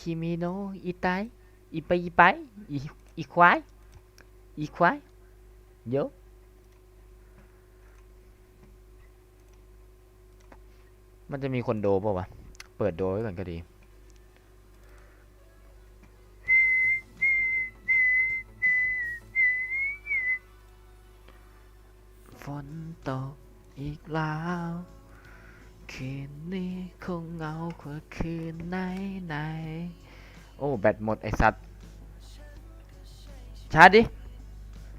คิมิโนอิไตอีไปอีไปอีอีควายอีควายโยมันจะมีคนโดป่าวะ เปิดโดไว้ก่อนก็ดี ฝนตกอีกแล้ว คืนนี้คงเงากว่าคืนไหนไหน โอ้ แบตหมดไอสัตว์ ชาร์จดิ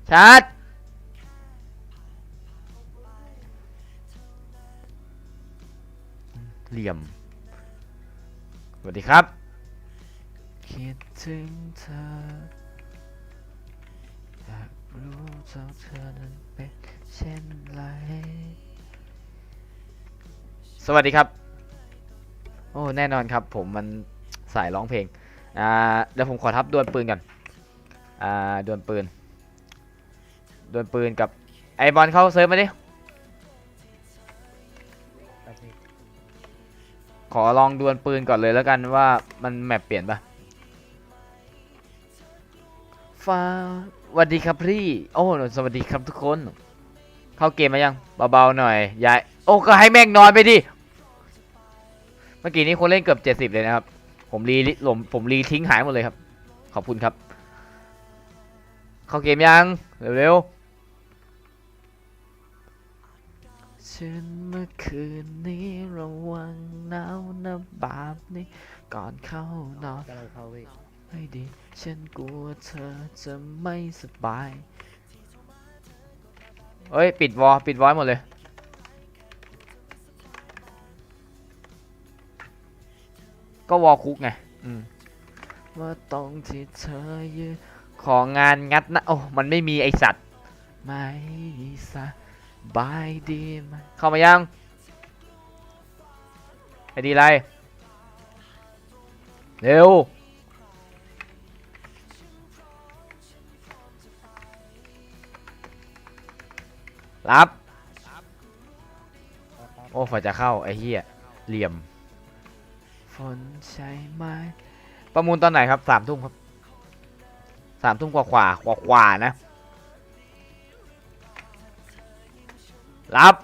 ชาร์จ เหลี่ยม สวัสดีครับ คิดถึงเธออยากรู้เจ้าเธอนั้นเป็นเช่นไร สวัสดีครับ โอ้แน่นอนครับ ผมมันสายร้องเพลง อ่าเดี๋ยวผมขอทับดวลปืนก่อนอ่าดวลปืน ดวลปืนกับไอบอลเข้าเซิร์ฟมาดิ ขอลองดวลปืนก่อนเลยแล้วกันว่ามันแมปเปลี่ยนปะฟ้าสวัสดีครับพี่ โอ้สวัสดีครับทุกคน เข้าเกมมายัง เบาๆหน่อยยายโอ้ก็ให้แม่งนอนไปดิ เมื่อกี้นี้คนเล่นเกือบเจ็ดสิบเลยนะครับ ผมรีลิหลมผมรีทิ้งหายหมดเลยครับ ขอบคุณครับ เข้าเกมยัง เร็วๆฉันเมื่อคืนนี้ระวังหนาวนะบาปนี้ ก่อนเข้านอนกำลังเข้าเว้ยไม่ดี ฉันกลัวเธอจะไม่สบาย เอ้ย ปิดวอลปิดวอลหมดเลย ก็วอลคุกไงอืมว่าตรงที่เธอยืนของงานงัดนะโอ้มันไม่มีไอสัตว์ไม่สบายดีไหมเข้ามายังไอดีไรเร็วรับ โอ้ฝอยจะเข้า ไอ้เหี้ยเหลี่ยม นใช่ไหมประมูลตอนไหนครับสามทุ่มครับสามทุ่มกว่ากว่ากว่ากว่านะ รับ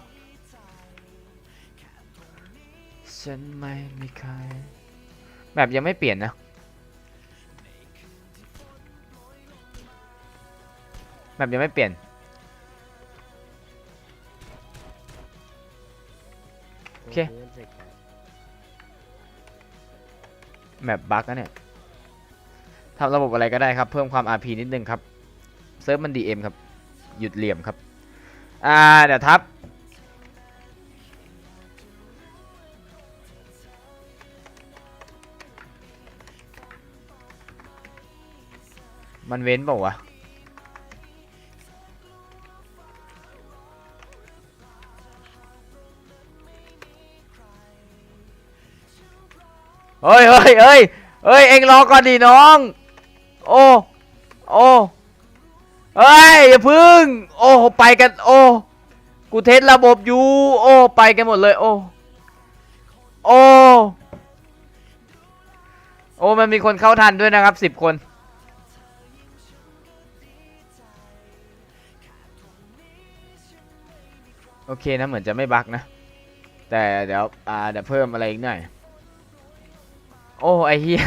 ฉันไม่มีใครแบบยังไม่เปลี่ยนนะ แบบยังไม่เปลี่ยนโอเค แมปบั๊กนะเนี่ยทำระบบอะไรก็ได้ครับ เพิ่มความ RP นิดนึงครับ เซิร์ฟมัน DM ครับ หยุดเหลี่ยมครับ อ่า เดี๋ยวทับ มันเว้นเปล่าวะ เฮ้ยเฮ้ยเฮ้ยเฮ้ย เอ็งรอก่อนดิน้อง โอ้ โอ้ เฮ้ย อย่าพึ่ง โอ้ ไปกัน โอ้ กูเทสระบบอยู่ โอ้ ไปกันหมดเลย โอ้ โอ้ โอ้ มันมีคนเข้าทันด้วยนะครับสิบคน โอเคนะ เหมือนจะไม่บักนะ แต่เดี๋ยว อ่า เดี๋ยวเพิ่มอะไรอีกหน่อย โอ้ไอเฮีย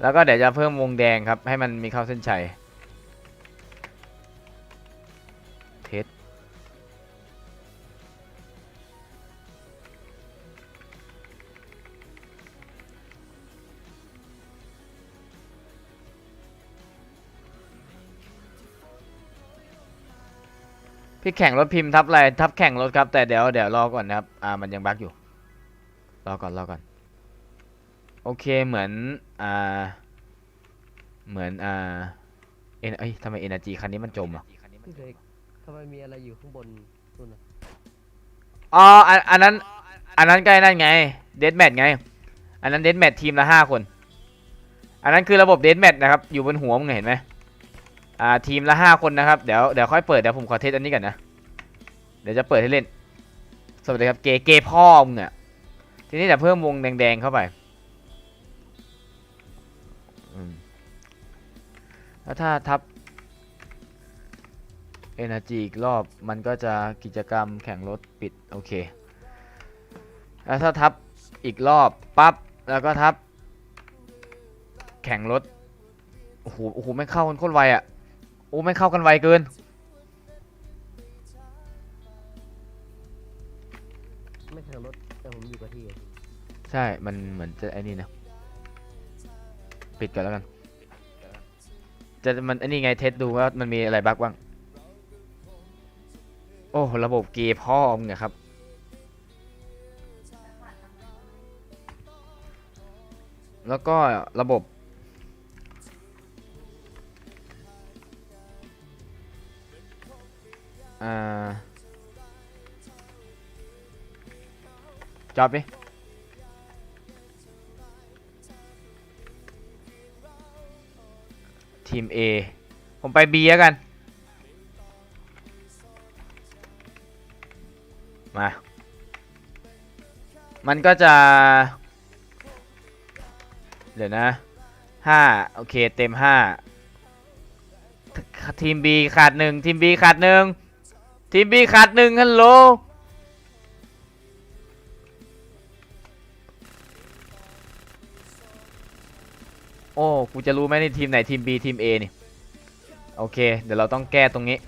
แล้วก็เดี๋ยวจะเพิ่มวงแดงครับ ให้มันมีเข้าเส้นชัยเทสพี่แข่งรถพิมพ์ทับอะไรทับแข่งรถครับ แต่เดี๋ยวเดี๋ยวรอก่อนนะครับ อ่ามันยังบั๊กอยู่ รอก่อนรอก่อน โอเคเหมือน อ่า เหมือน อ่า เอ็นเอ้ยทำไมเอเนจีคันนี้มันจมอะพี่เล็กทำไมมีอะไรอยู่ข้างบนนู่นน่ะอ๋ออันอันนั้น อันนั้นใกล้นั่นไง เดดแมทไง อันนั้นเดดแมททีมละห้าคน อันนั้นคือระบบเดดแมทนะครับ อยู่บนหัวมึงเห็นไหมอ่า ทีมละห้าคนนะครับ เดี๋ยว เดี๋ยวค่อยเปิด เดี๋ยวผมขอเทสอันนี้ก่อนนะ เดี๋ยวจะเปิดให้เล่น สวัสดีครับ เกย์เกย์พ่อมึงอะ ทีนี้แต่เพิ่มวงแดงๆเข้าไปแล้วถ้าทับเอเนจีอีกรอบมันก็จะกิจกรรมแข่งรถปิด โอเค แล้วถ้าทับอีกรอบปับ๊บ แล้วก็ทับ แข่งรถ โอ้โหโอ้โหไม่เข้ากันโคตรไวอะ่ะ โอ้ไม่เข้ากันไวเกินไม่แข่งรถ แต่ผมอยู่กับที่อะใช่ มันเหมือนจะไอ้นี่นะ ปิดก่อนแล้วกัน จะมันไอ้นี่ไงเทสดูว่ามันมีอะไรบั๊กบ้าง โอ้ ระบบเกย์พ่อมึงอะครับ แล้วก็ระบบ จอบดิทีม A ผมไป B แล้วกัน มา มันก็จะ เดี๋ยวนะห้าโอเค เต็มห้าทีม B ขาดหนึ่งทีม B ขาดหนึ่งทีม B ขาดหนึ่งฮัลโหล โอ้กูจะรู้ไหมในทีมไหนทีม B ทีม A นี่ โอเค เดี๋ยวเราต้องแก้ตรงนี้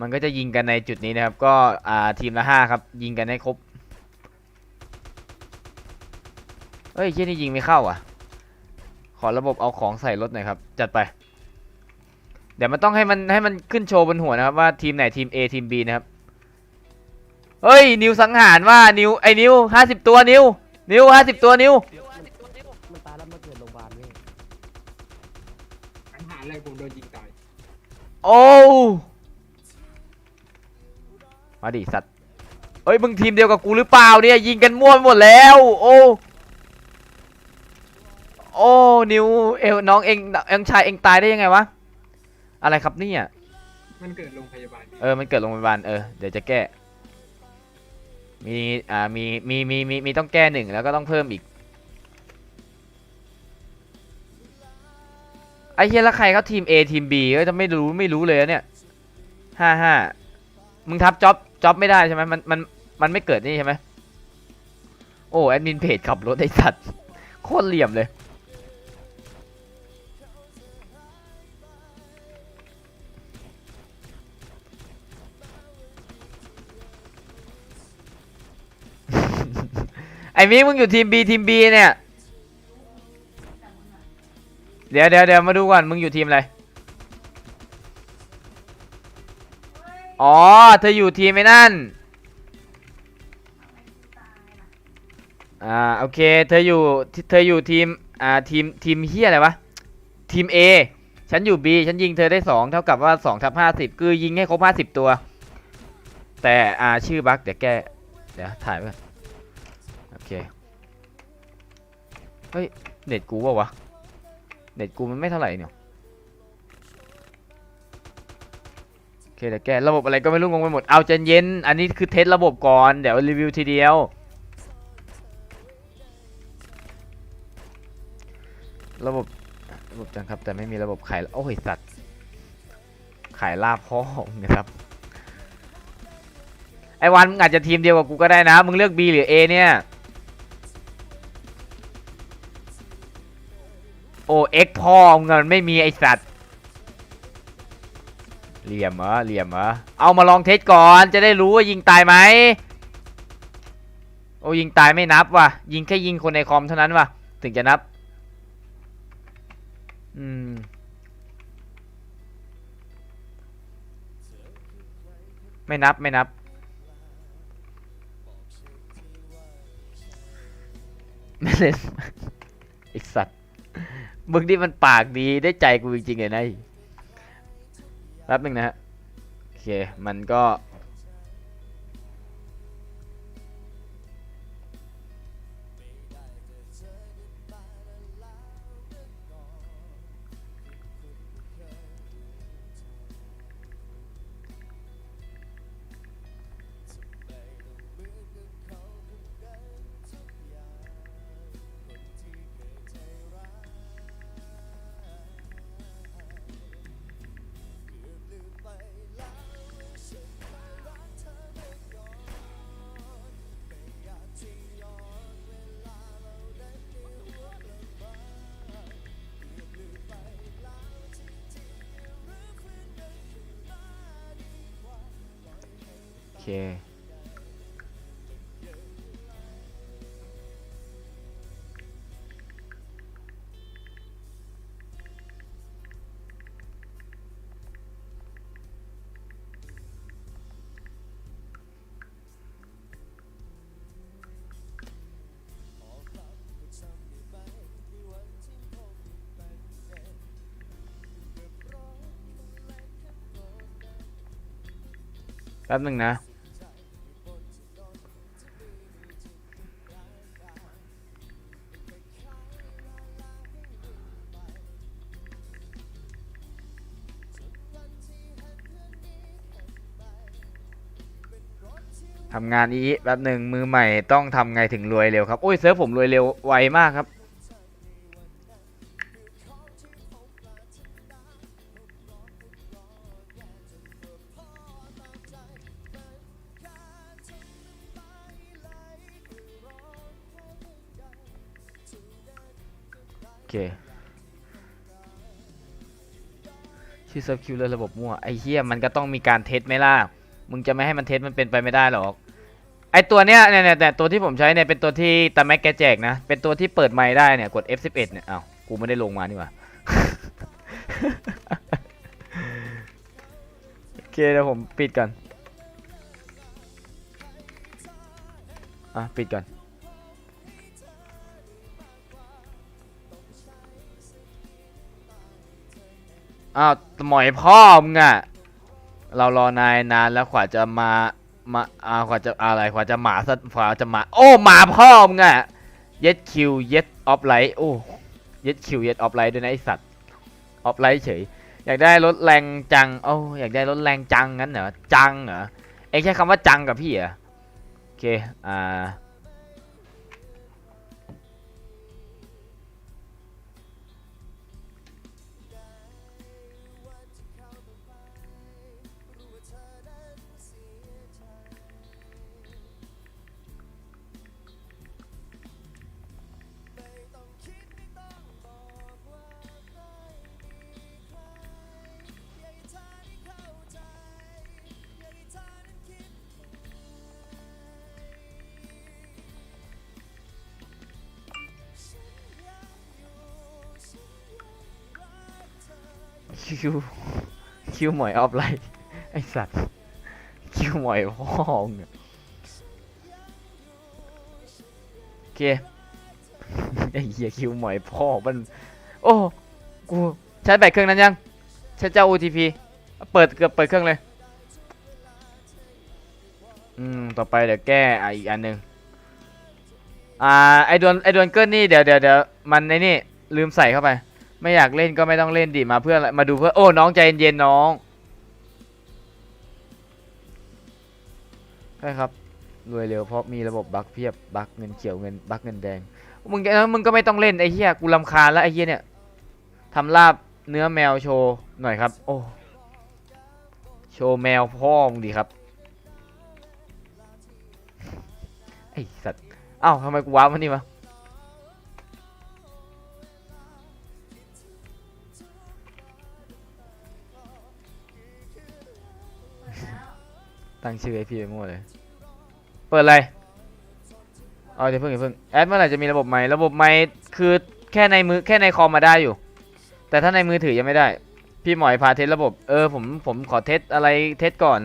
มันก็จะยิงกันในจุดนี้นะครับ ก็อ่าทีมละห้าครับ ยิงกันให้ครบเฮ้ยเชี่ยนี่ยิงไม่เข้าอะ ขอระบบเอาของใส่รถหน่อยครับ จัดไป เดี๋ยวมันต้องให้มันให้มันขึ้นโชว์บนหัวนะครับว่าทีมไหนทีม A ทีม B นะครับ เฮ้ย นิวสังหารว่านิวไอ้นิวห้าสิบตัวนิว นิวห้าสิบตัวนิวมันตายแล้วมาเกิดโรงพยาบาลเว้ยปัญหาอะไรผมโดนยิงตายโอ้มาดิสัตว์เอ้ยมึงทีมเดียวกับกูหรือเปล่าเนี่ยยิงกันมั่วไปหมดแล้ว โอ้โอ้นิวเอวน้องเองเองชายเองตายได้ยังไงวะอะไรครับเนี่ยมันเกิดโรงพยาบาลเออมันเกิดโรงพยาบาลเออเดี๋ยวจะแก้ มีอ่ามีมีมีมีมีต้องแก้หนึ่งแล้วก็ต้องเพิ่มอีกไอ้เฮียแล้วใครเขาทีม A ทีม B ก็จะไม่รู้ไม่รู้เลยเนี่ยห้าห้ามึงทับจ็อบจ็อบไม่ได้ใช่ไหมมันมันมันไม่เกิดนี่ใช่ไหมโอ้แอดมินเพจขับรถไอ้สัตว์โคตรเหลี่ยมเลย ไอ้มีมึงอยู่ทีม B ทีม B เนี่ย เดี๋ยวเดี๋ยวเดี๋ยวมาดูก่อน มึงอยู่ทีมอะไร อ๋อ เธออยู่ทีมไอ้นั่น อ่า โอเค เธออยู่ เธออยู่ทีม อ่า ทีม ทีมเฮียอะไรวะ ทีม A ฉันอยู่ B ฉันยิงเธอได้สองเท่ากับว่า2ทับ50 คือยิงให้ครบ 50 ตัว แต่ อ่า ชื่อบั๊กเดี๋ยวแก้ เดี๋ยวถ่ายไว้ก่อน เค เฮ้ย เน็ตกูวะวะ เน็ตกูมันไม่เท่าไหร่เนี่ยโอเคเดี๋ยวแกระบบอะไรก็ไม่รู้งงไปหมด เอาใจเย็น อันนี้คือเทสระบบก่อน เดี๋ยวรีวิวทีเดียว ระบบ ระบบจังครับ แต่ไม่มีระบบขาย โอ้ยสัตว์ ขายลาบพ่อมึงนะครับไอ้วันมึงอาจจะทีมเดียวกับกูก็ได้นะ มึงเลือก B หรือ A เนี่ย โอ้ X พ่อมึงอะมันไม่มีไอสัตว์เหลี่ยมเหรอเหลี่ยมเหรอเอามาลองเทสก่อนจะได้รู้ว่ายิงตายไหมโอ้ยิงตายไม่นับว่ะยิงแค่ยิงคนในคอมเท่านั้นว่ะถึงจะนับอืมไม่นับไม่นับ ไม่เล่นไอสัตว์ มึงนี่มันปากดีได้ใจกูจริงๆเลยนะแป๊บหนึ่งนะฮะ โอเค มันก็ เคแป๊ ทำงานอีแป๊บหนึ่งมือใหม่ต้องทำไงถึงรวยเร็วครับ โอ้ยเซิร์ฟผมรวยเร็วไวมากครับโอเคชื่อเซิร์ฟคิวเลยระบบมั่วไอ้เฮียมันก็ต้องมีการเทสไหมล่ะมึงจะไม่ให้มันเทสมันเป็นไปไม่ได้หรอก ไอตัวเนี้ยเนี่ยเนี่ยแต่ตัวที่ผมใช้เนี่ยเป็นตัวที่ตาแม็กแกแจกนะ เป็นตัวที่เปิดไมค์ได้เนี่ยกด F11 เนี่ยอ้าวกูไม่ได้ลงมานี่หว่า โอเคเดี๋ยวผมปิดก่อน อะ ปิดก่อน อ้าวหมอยพ่อมึงอะเรารอนายนานแล้วกว่าจะมา มาอากว่าจะอะไรกว่าจะหมาสักกว่าจะหมา โอ้หมาพ่อมึงอะเย็ดคิวเย็ดออฟไลท์โอ้เย็ดคิวเย็ดออฟไลท์ด้วยนะไอสัตว์ออฟไลท์เฉย อยากได้รถแรงจังโอ้อยากได้รถแรงจังงั้นเหรอจังเหรอเองใช้คำว่าจังกับพี่เหรอโอเคอ่า คิวคิวหมอยออฟไลท์ไอสัตว์คิวหมอยพ่อมึงอะโอเคไอเหี้ยคิวหมอยพ่อมันโอ้กูใช้แบตเครื่องนั้นยังใช้เจ้า OTP เปิดเกือบเปิดเครื่องเลยอืมต่อไปเดี๋ยวแก้อะอีกอันหนึ่งอ่าไอดวนไอดวนเกิลนี่เดี๋ยวเดี๋ยวเดี๋ยวมันในนี่ลืมใส่เข้าไป ไม่อยากเล่นก็ไม่ต้องเล่นดิมาเพื่ออะไรมาดูเพื่อโอ้น้องใจเย็นๆน้องใช่ครับรวยเร็วเพราะมีระบบบัคเพียบบัคเงินเขียวเงินบัคเงินแดงมึงมึงก็ไม่ต้องเล่นไอ้เหี้ยกูรำคาญแล้วไอ้เหี้ยเนี่ยทำลาบเนื้อแมวโชว์หน่อยครับ โอ้โชว์แมวพ่อมึงดีครับไอสัตว์เอ้าทำไมกูว้าวมันนี่วะ ตั้งชื่อไอพี่ไปมั่วเลย เปิดอะไรเอาเดี๋ยวเพิ่งอย่าเพิ่งแอดเมื่อไหร่จะมีระบบไมค์ระบบไมค์คือแค่ในมือแค่ในคอมมาได้อยู่ แต่ถ้าในมือถือยังไม่ได้ พี่หมอยพาเทสระบบเออผมผมขอเทสอะไรเทสก่อน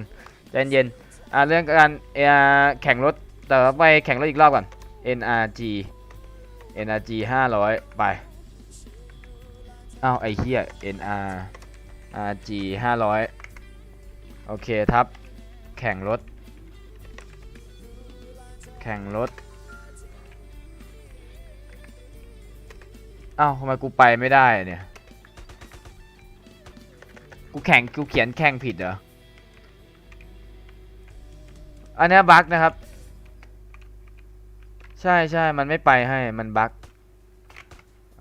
ใจเย็นๆอ่าเรื่องการเอแข่งรถแต่ไปแข่งรถอีกรอบก่อน NRG NRG 500 ไปอ้าวไอ้เหี้ย NRG 500 โอเคทับ แข่งรถ แข่งรถอ้าวทำไมกูไปไม่ได้เนี่ย กูแข่งกูเขียนแข่งผิดเหรอ อันนี้บั๊กนะครับ ใช่ใช่มันไม่ไปให้ มันบั๊ก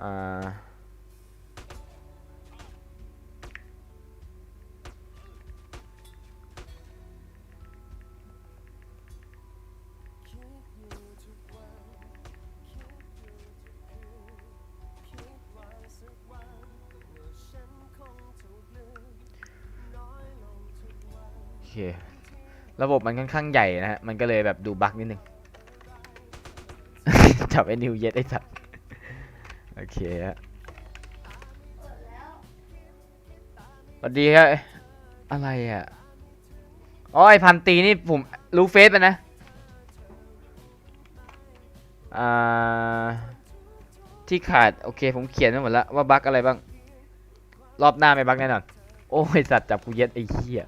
อ่า ระบบมันค่อนข้างใหญ่นะฮะ มันก็เลยแบบดูบั๊กนิดนึง จับไอ้นิวเย็ดไอ้สัตว์โอเคฮะสวัสดีครับ อะไรอะ อ๋อไอพันตีนี่ผมรู้เฟซไปนะ อ่า ที่ขาด โอเค ผมเขียนไว้หมดแล้วว่าบั๊กอะไรบ้าง รอบหน้าไม่บั๊กแน่นอน โอ้ยสัตว์จับกูเย็ดไอ้เหี้ย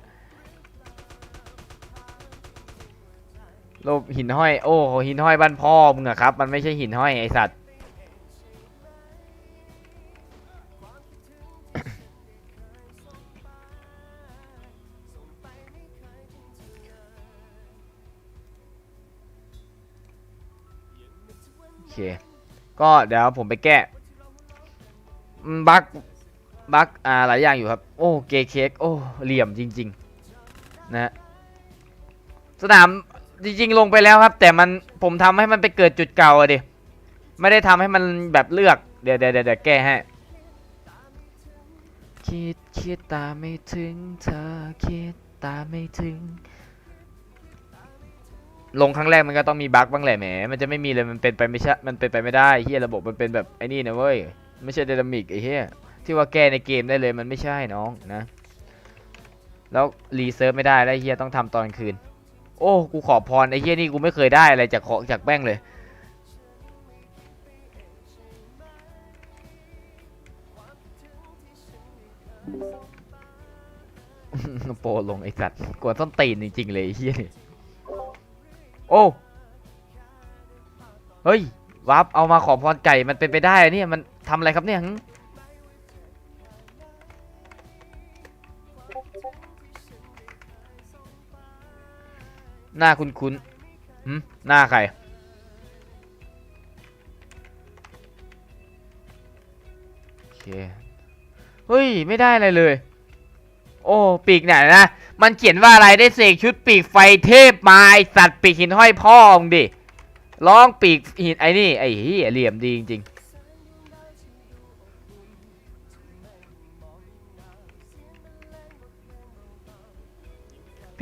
โลบหินห้อย โอ้หินห้อยบ้านพ่อมึงอะครับ มันไม่ใช่หินห้อยไอสัตว์ โอเค ก็เดี๋ยวผมไปแก้บักบักอ่าหลายอย่างอยู่ครับ โอ้ เกเค้ก โอ้ เหลี่ยมจริง ๆ นะสนาม จริงๆลงไปแล้วครับ แต่มันผมทำให้มันไปเกิดจุดเก่าอะดิไม่ได้ทำให้มันแบบเลือกเดี๋ยวเดี๋ยวเดี๋ยวเดี๋ยวแก้ให้คิดคิดตามไม่ถึงเธอคิดตามไม่ถึง ลงครั้งแรกมันก็ต้องมีบั๊กบ้างแหละแหมมันจะไม่มีเลยมันเป็นไปไม่ใช่มันเป็นไปไม่ได้เฮียระบบมันเป็นแบบไอ้นี่นะเว้ยไม่ใช่เดนามิกไอ้เฮียที่ว่าแก้ในเกมได้เลยมันไม่ใช่น้องนะ แล้วรีเซิร์ฟไม่ได้แล้วไอ้เฮียต้องทำตอนกลางคืน โอ้กูขอพรไอ้เฮี้ยนี่กูไม่เคยได้อะไรจากของจากแป้งเลย โปรลงไอ้สัตว์กวนต้นตีนจริงๆเลยไอ้เฮียนี่โอ้เฮ้ยวับเอามาขอพรไก่มันเป็นไปได้อะเนี่ยมันทำอะไรครับเนี่ยหึ หน้าคุ้นๆหึหน้าใคร โอเค เฮ้ย ไม่ได้อะไรเลย โอ้ ปีกไหนนะ มันเขียนว่าอะไรได้เสกชุดปีกไฟเทพมาไอสัตว์ปีกหินห้อยพ่อมึงดิ ร้องปีกหินไอ้นี่ ไอ้เหี้ยเหลี่ยมดีจริงๆ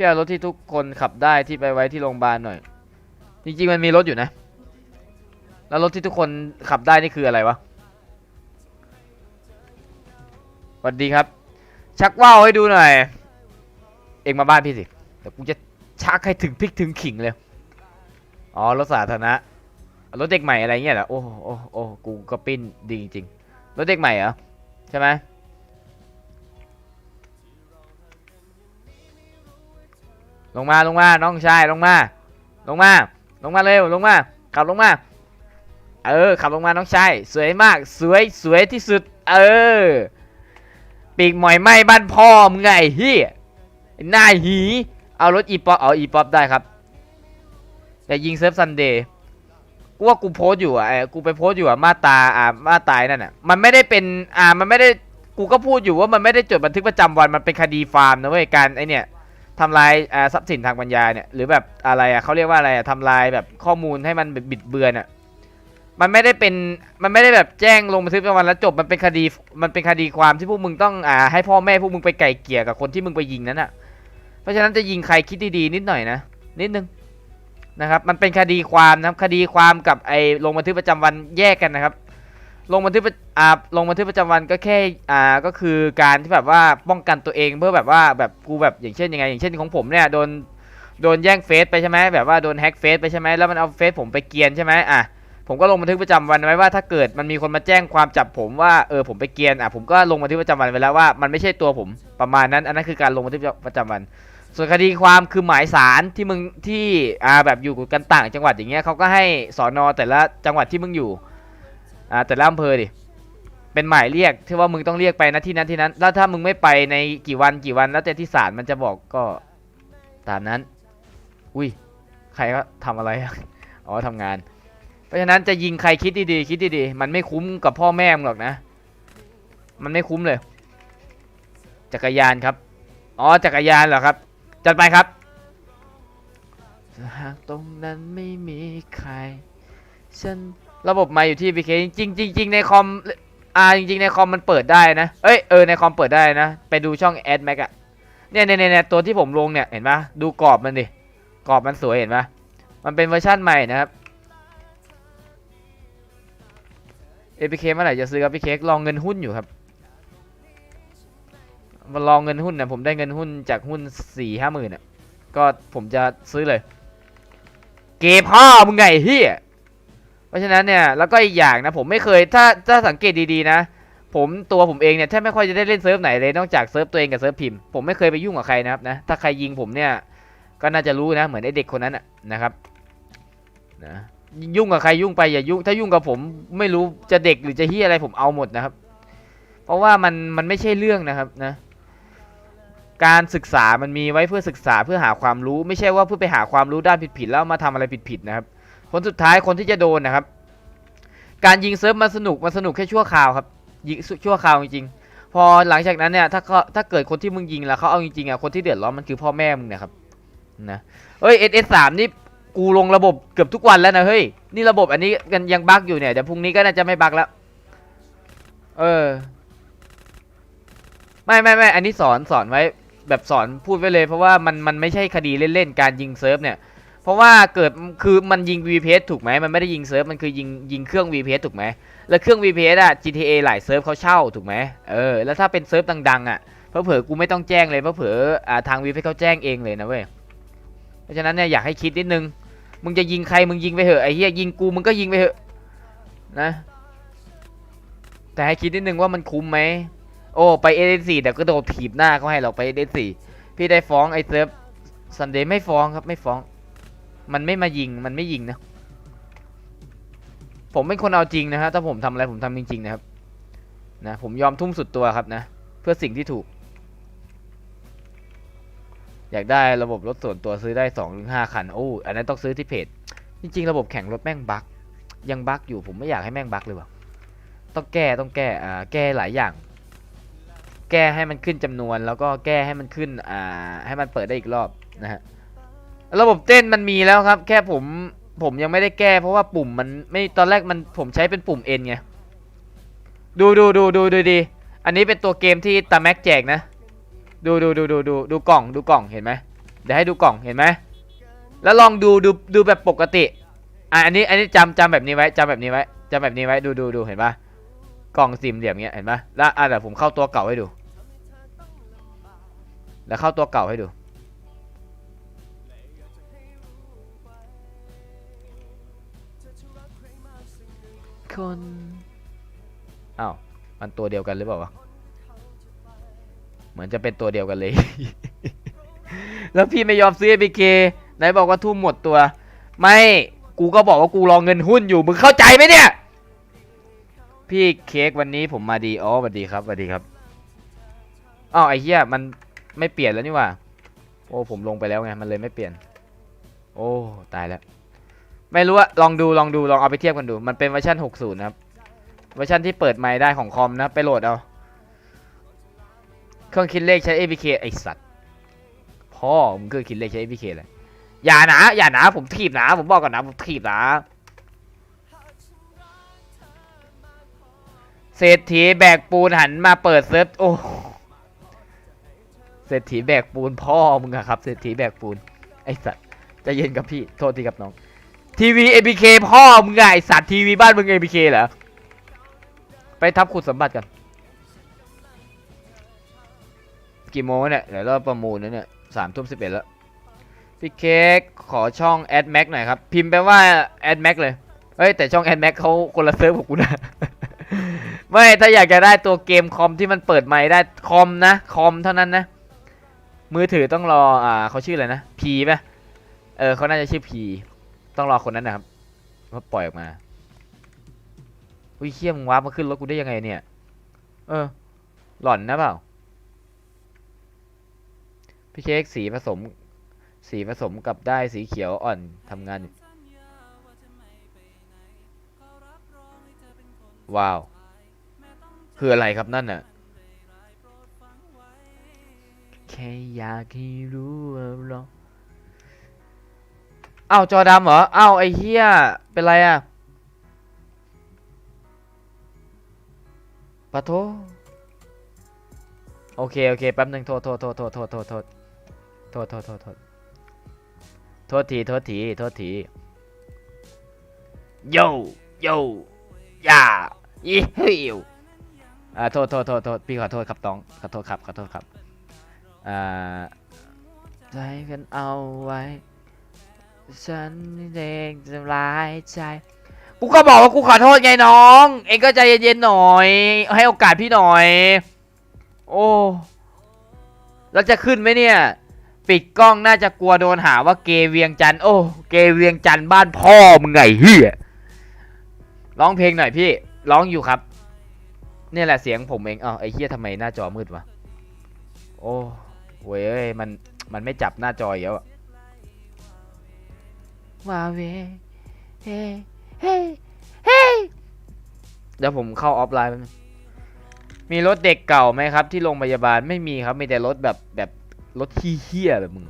พี่เอารถที่ทุกคนขับได้ที่ไปไว้ที่โรงพยาบาลหน่อย จริงๆมันมีรถอยู่นะ แล้วรถที่ทุกคนขับได้นี่คืออะไรวะสวัสดีครับ ชักว่าวให้ดูหน่อย เองมาบ้านพี่สิเดี๋ยวกูจะชักให้ถึงพริกถึงขิงเลย อ๋อรถสาธารณะรถเด็กใหม่อะไรเงี้ยเหรอโอ้โอ้โอ้กูก็ปิ้นดีจริงๆรถเด็กใหม่เหรอใช่ไหม ลงมาลงมาน้องชายลงมา ลงมา ลงมาเร็วลงมาขับลงมา เออขับลงมาน้องชายสวยมากสวยสวยที่สุด เออ ปีกหมอยไหมบ้านพ่อมึงไงเฮียไอ้หน้าหี เอารถอีป๊อปเอาอีป๊อปได้ครับ แต่ยิงเซิร์ฟซันเดย์กูว่ากูโพสอยู่อะไอ้กูไปโพสอยู่อะมาตาอ่ามาตาไอ้นั่นอะมันไม่ได้เป็นอ่ามันไม่ได้กูก็พูดอยู่ว่ามันไม่ได้จดบันทึกประจำวันมันเป็นคดีฟาร์มนะเว้ยการไอเนี่ย ทำลายอ่าทรัพย์สินทางปัญญาเนี่ยหรือแบบอะไรอะเขาเรียกว่าอะไรอะทำลายแบบข้อมูลให้มันบิดเบือนอะมันไม่ได้เป็นมันไม่ได้แบบแจ้งลงบันทึกประจำวันแล้วจบมันเป็นคดีมันเป็นคดีความที่พวกมึงต้องอ่าให้พ่อแม่พวกมึงไปไก่เกลี่ยกับคนที่มึงไปยิงนั้นอะ เพราะฉะนั้นจะยิงใครคิดดีๆนิดหน่อยนะนิดนึงนะครับ มันเป็นคดีความนะครับคดีความกับไอ้ลงบันทึกประจำวันแยกกันนะครับ ลงบันทึกประอ่าลงบันทึกประจำวันก็แค่อ่าก็คือการที่แบบว่าป้องกันตัวเองเพื่อแบบว่าแบบกูแบบอย่างเช่นยังไงอย่างเช่นของผมเนี่ยโดนโดนแย่งเฟซไปใช่ไหมแบบว่าโดนแฮ็กเฟซไปใช่ไหมแล้วมันเอาเฟซผมไปเกียนใช่ไหมอะผมก็ลงบันทึกประจำวันไว้ว่าถ้าเกิดมันมีคนมาแจ้งความจับผมว่าเออผมไปเกียนอะผมก็ลงบันทึกประจำวันไว้แล้วว่ามันไม่ใช่ตัวผมประมาณนั้น อันนั้นคือการลงบันทึกประจำวัน ส่วนคดีความคือหมายสารที่มึงที่อ่าแบบอยู่กันต่างจังหวัดอย่างเงี้ยเขาก็ให้สอนอแต่ละจังหวัดที่มึงอยู่ อ่าแต่ละอำเภอดิเป็นหมายเรียกที่ว่ามึงต้องเรียกไปนะที่นั้นที่นั้น แล้วถ้ามึงไม่ไปในกี่วันกี่วัน แล้วแต่ที่ศาลมันจะบอกก็ตามนั้น อุ้ยใครก็ทำอะไรอ๋อทำงาน เพราะฉะนั้นจะยิงใครคิดดีๆคิดดีๆมันไม่คุ้มกับพ่อแม่มึงหรอกนะ มันไม่คุ้มเลย จักรยานครับอ๋อจักรยานเหรอครับ จัดไปครับหากตรงนั้นไม่มีใคร ฉัน ระบบมาอยู่ที่ PK จริงๆจริงในคอมอ่าจริงๆในคอมมันเปิดได้นะ เอ้ยเออในคอมเปิดได้นะ ไปดูช่อง Ad Mac อะเนี่ยเนี่ยเนี่ยตัวที่ผมลงเนี่ยเห็นปะดูกรอบมันดิ กรอบมันสวยเห็นปะมันเป็นเวอร์ชั่นใหม่นะครับ APK เมื่อไหร่จะซื้อครับพี่เค้กลองเงินหุ้นอยู่ครับมาลองเงินหุ้นนะผมได้เงินหุ้นจากหุ้นสี่ห้าหมื่นอะ ก็ผมจะซื้อเลย เกมพ่อมึงไงเฮีย เพราะฉะนั้นเนี่ยแล้วก็อีกอย่างนะผมไม่เคยถ้าถ้าสังเกตดีๆนะ ผมตัวผมเองเนี่ยแทบไม่ค่อยจะได้เล่นเซิร์ฟไหนเลยนอกจากเซิร์ฟตัวเองกับเซิร์ฟพิมพ์ผมไม่เคยไปยุ่งกับใครนะครับนะถ้าใครยิงผมเนี่ยก็น่าจะรู้นะเหมือนไอเด็กคนนั้นนะครับนะยุ่งกับใครยุ่งไปอย่ายุ่งถ้ายุ่งกับผมไม่รู้จะเด็กหรือจะเฮียอะไรผมเอาหมดนะครับ เพราะว่ามันมันไม่ใช่เรื่องนะครับนะการศึกษามันมีไว้เพื่อศึกษาเพื่อหาความรู้ ไม่ใช่ว่าเพื่อไปหาความรู้ด้านผิดๆแล้วมาทำอะไรผิดๆนะครับ ผลสุดท้ายคนที่จะโดนนะครับ การยิงเซิร์ฟมันสนุกมันสนุกแค่ชั่วคราวครับยิงชั่วคราวจริงๆพอหลังจากนั้นเนี่ยถ้าเขาถ้าเกิดคนที่มึงยิงแล้วเขาเอาจริงๆอะคนที่เดือดร้อนมันคือพ่อแม่มึงนะครับนะเอ้ย S S สามนี่กูลงระบบเกือบทุกวันแล้วนะเฮ้ยนี่ระบบอันนี้กันยังบั๊กอยู่เนี่ยเดี๋ยวพรุ่งนี้ก็น่าจะไม่บั๊กแล้วเออไม่ไม่ไม่อันนี้สอนสอนไว้แบบสอนพูดไว้เลยเพราะว่ามันมันไม่ใช่คดีเล่นๆการยิงเซิร์ฟเนี่ย เพราะว่าเกิดคือมันยิง VPS ถูกไหมมันไม่ได้ยิงเซิร์ฟมันคือยิงยิงเครื่อง VPS ถูกไหมแล้วเครื่อง VPS อะ GTA หลายเซิร์ฟเขาเช่าถูกไหมเออแล้วถ้าเป็นเซิร์ฟดังๆอะเพอเผอกูไม่ต้องแจ้งเลยเพอเผออ่าทาง VPS เขาแจ้งเองเลยนะเว้ยเพราะฉะนั้นเนี่ยอยากให้คิดนิดนึงมึงจะยิงใครมึงยิงไปเถอะไอ้เหี้ยยิงกูมึงก็ยิงไปเถอะนะ แต่ให้คิดนิดนึงว่ามันคุ้มไหมโอ้ไปเอเดนสี่เดี๋ยวก็โดนถีบหน้าเขาให้เราไปเอเดนสี่พี่ได้ฟ้องไอ้เซิร์ฟซันเดย์ไม่ฟ้องครับไม่ฟ้อง มันไม่มายิงมันไม่ยิงนะ ผมเป็นคนเอาจริงนะฮะถ้าผมทำอะไรผมทำจริงๆนะครับ นะผมยอมทุ่มสุดตัวครับนะ เพื่อสิ่งที่ถูก อยากได้ระบบรถส่วนตัวซื้อได้สองถึงห้าคันโอ้อันนั้นต้องซื้อที่เพจ จริง ๆ ระบบแข่งรถแม่งบั๊กยังบั๊กอยู่ผมไม่อยากให้แม่งบั๊กเลยว่ะต้องแก้ต้องแก้อ่าแก้หลายอย่าง แก้ให้มันขึ้นจำนวน แล้วก็แก้ให้มันขึ้นอ่าให้มันเปิดได้อีกรอบนะฮะ ระบบเต้นมันมีแล้วครับ แค่ผมผมยังไม่ได้แก้ เพราะว่าปุ่มมันไม่ตอนแรกมันผมใช้เป็นปุ่ม N ไงดูดูดูดูดูดี อันนี้เป็นตัวเกมที่ตาแม็กแจกนะ ดูดูดูดูดูดูกล่องดูกล่องเห็นไหมเดี๋ยวให้ดูกล่องเห็นไหมแล้วลองดูดูดูแบบปกติอะอันนี้อันนี้จำจำแบบนี้ไว้จำแบบนี้ไว้จำแบบนี้ไว้ดูดูดูเห็นปะกล่องสี่เหลี่ยมเงี้ยเห็นปะแล้วอะเดี๋ยวผมเข้าตัวเก่าให้ดู แล้วเข้าตัวเก่าให้ดู คนอ้าวมันตัวเดียวกันหรือเปล่าวะเหมือนจะเป็นตัวเดียวกันเลย แล้วพี่ไม่ยอมซื้อ APK ไหนบอกว่าทุ่มหมดตัว ไม่กูก็บอกว่ากูรองเงินหุ้นอยู่มึงเข้าใจไหมเนี่ย พี่เค้กวันนี้ผมมาดีอ๋อสวัสดีครับสวัสดีครับอ้าวไอ้เหี้ยมันไม่เปลี่ยนแล้วนี่ว่าโอ้ผมลงไปแล้วไงมันเลยไม่เปลี่ยน โอ้ตายแล้ว ไม่รู้อะลองดูลองดูลองเอาไปเทียบกันดู มันเป็นเวอร์ชัน60นะครับเวอร์ชันที่เปิดไมค์ได้ของคอมนะไปโหลดเอาเครื่องคิดเลขใช้ APK ไอสัตว์พ่อมึงเครื่องคิดเลขใช้ APK เลยอย่านะอย่านะผมถีบนะ ผมบอกก่อนนะผมถีบนะเศรษฐีแบกปูนหันมาเปิดเซิร์ฟโอ้เศรษฐีแบกปูนพ่อมึงอะครับเศรษฐีแบกปูนไอสัตว์จะเย็นกับพี่โทษทีครับน้อง ทีวี APK พ่อมึงไงสัตว์ทีวีบ้านมึง APK เหรอ ไปทับขุดสมบัติกัน กี่โมงเนี่ยเดี๋ยวเราประมูลนะเนี่ยสามทุ่มสิบเอ็ดแล้ว พี่เค้กขอช่อง a d m a c หน่อยครับ พิมพ์ไปว่า a d m a c เลยเฮ้ย แต่ช่อง a d m a c เขาคนละเซิร์ฟกับกูนะ ไม่ถ้าอยากจะได้ตัวเกมคอมที่มันเปิดไมค์ได้คอมนะ คอมเท่านั้นนะ มือถือต้องรออ่าเขาชื่ออะไรนะ P ป่ะเออเขาน่าจะชื่อ P ต้องรอคนนั้นนะครับว่าปล่อยออกมาอุ้ยเขี้ยมงวาร์ปมาขึ้นรถกูได้ยังไงเนี่ย เออ หล่อนนะเปล่า พี่เค้กสีผสม สีผสมกับได้ายสีเขียวอ่อนทำงานอยู่ว้าว คืออะไรครับนั่นน่ะ แค่อยากให้รู้ว่าเรา อ้าวจอดำเหรออ้าวไอ้เหี้ยเป็นไรอะปะโทโอเคโอเคแป๊บหนึ่งโทษโทษโทษโทษโทษโทษโทษโทษโทษโทษโทษโทษทีโทษทีโทษทีโยโยย่าอีฮิวอ่าโทษโทษโทษโทษพี่ขอโทษครับต้องขอโทษครับขอโทษครับอ่าใจกันเอาไว้ ฉันเองจะร้ายใจ กูก็บอกว่ากูขอโทษไงน้อง เองก็ใจเย็นๆหน่อย ให้โอกาสพี่หน่อย โอ้แล้วจะขึ้นไหมเนี่ย ปิดกล้องน่าจะกลัวโดนหาว่าเกย์เวียงจันโอ้ เกย์เวียงจันบ้านพ่อมึงไงเฮียร้องเพลงหน่อยพี่ ร้องอยู่ครับ เนี่ยแหละเสียงผมเองอ้าไอ้เฮียทำไมหน้าจอมืดวะ โอ้เว้ยมัน มันไม่จับหน้าจออีกแล้วอะ มาเวเฮ้เฮ้เฮ้เดี๋ยวผมเข้าออฟไลน์แป๊บนึงมีรถเด็กเก่าไหมครับ ที่โรงพยาบาลไม่มีครับมีแต่รถแบบแบบรถเฮี้ยแบบมึง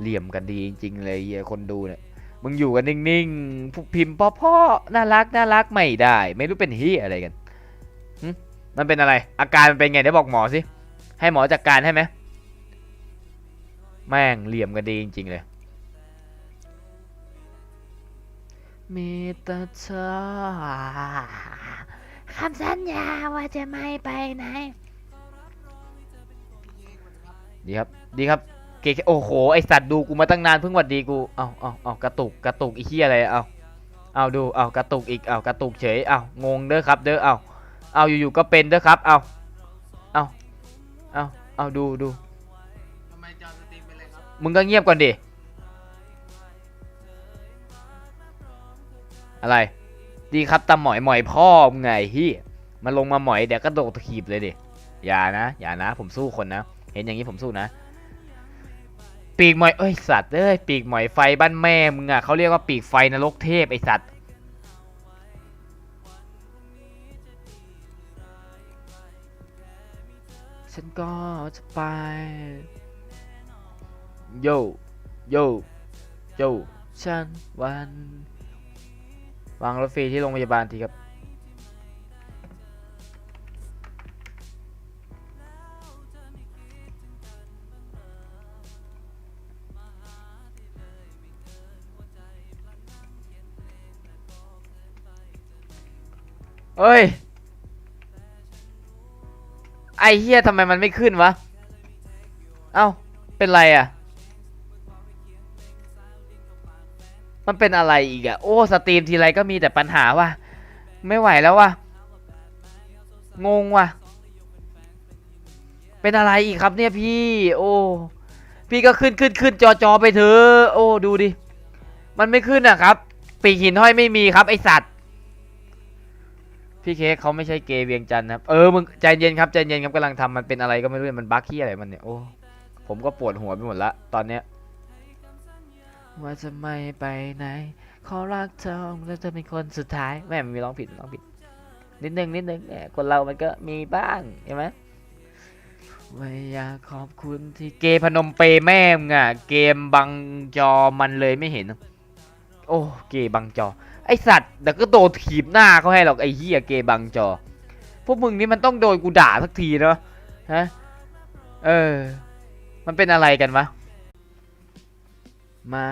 เหลี่ยมกันดีจริง ๆ เลยเฮียคนดูเนี่ยมึงอยู่กันนิ่งๆพิมพ์พ่อๆน่ารักน่ารักไม่ได้ ไม่รู้เป็นเฮียอะไรกันมันเป็นอะไร อาการมันเป็นไงเดี๋ยวบอกหมอสิให้หมอจัดการให้ไหม แม่งเหลี่ยมกันดีจริง ๆ เลยมีแต่เธอคำสัญญาว่าจะไม่ไปไหน ดีครับ ดีครับ เกเคโอ้โห ไอสัตว์ดูกูมาตั้งนานเพิ่งหวัดดีกู เอาเอาเอากระตุก กระตุกอีเหี้ยอะไร เอาเอาดู เอากระตุกอีก เอากระตุกเฉย เอางงเด้อครับ เด้อ เอาเอาอยู่ๆก็เป็นเด้อครับ เอาเอาเอาเอาดูดู มึงก็เงียบก่อนดิ อะไร ดีครับตาหมอยหมอยพ่อมึงไงฮียมาลงมาหมอยเดี๋ยวก็โดดตะขีบเลยดิ อย่านะ อย่านะ ผมสู้คนนะ เห็นอย่างนี้ผมสู้นะ ปีกหมอย เอ้ยสัตว์เอ้ย ปีกหมอยไฟบ้านแม่มึงอะเขาเรียกว่าปีกไฟนรกเทพไอสัตว์ฉันก็จะไป โยโยโยฉันวัน วางรถฟรีที่โรงพยาบาลทีครับ เอ้ย ไอเฮียทำไมมันไม่ขึ้นวะ เอ้า เป็นไรอะ มันเป็นอะไรอีกอะโอ้สตรีมทีไรก็มีแต่ปัญหาว่ะไม่ไหวแล้วว่ะงงว่ะ เป็นอะไรอีกครับเนี่ยพี่ โอ้พี่ก็ขึ้นขึ้นขึ้นจอจอไปเถอะโอ้ดูดิ มันไม่ขึ้นอะครับ ปีกหินห้อยไม่มีครับไอสัตว์ พี่เค้กเขาไม่ใช่เกย์เวียงจันนะครับ เออมึงใจเย็นครับใจเย็นครับกำลังทำมันเป็นอะไรก็ไม่รู้มันบั๊กขี้อะไรมันเนี่ยโอ้ผมก็ปวดหัวไปหมดละตอนเนี้ย ว่าจะไม่ไปไหน ขอรักเธอแล้วจะเป็นคนสุดท้ายแม่มมีร้องผิดร้องผิด นิดนึงนิดนึงแหมคนเรามันก็มีบ้างใช่ไหมไม่อยากขอบคุณที่เกมพนมเปแม่งอะ เกมบังจอมันเลยไม่เห็น โอ้เกมบังจอ ไอสัตว์เดี๋ยวก็โดนถีบหน้าเขาให้หรอกไอเหี้ยเกมบังจอ พวกมึงนี่มันต้องโดนกูด่าสักทีเนาะฮะเออ มันเป็นอะไรกันวะมา